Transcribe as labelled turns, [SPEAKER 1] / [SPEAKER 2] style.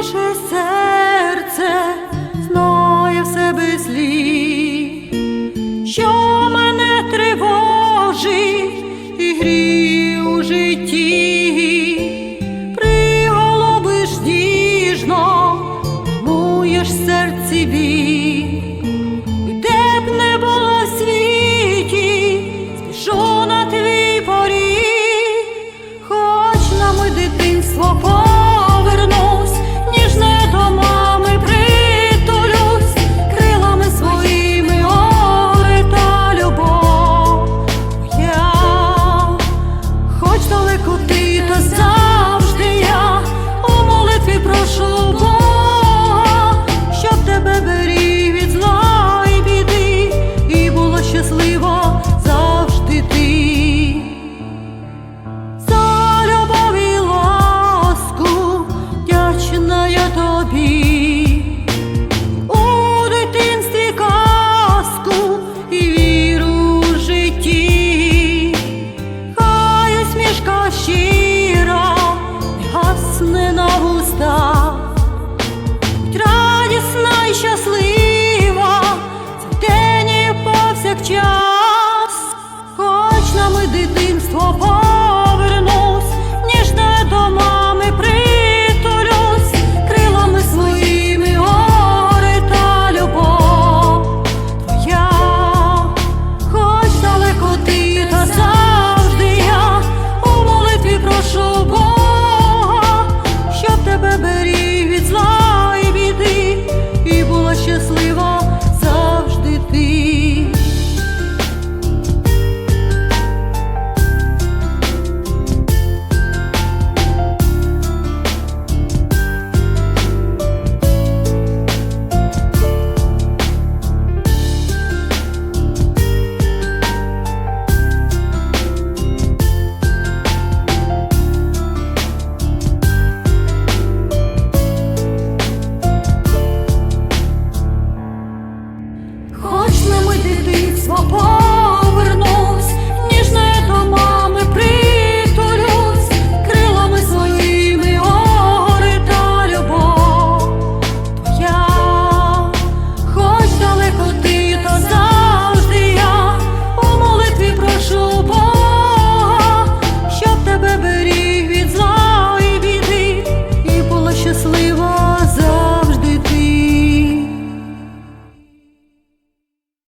[SPEAKER 1] наше серце знає в себе слід, що мене тривожить і грі у житті, приголубиш ніжно, муєш серці біль. куди ти усмішка щира, не гасне на вустах, радісна і щаслива, це день і повсякчас, хоч нам і дитинство. sleep.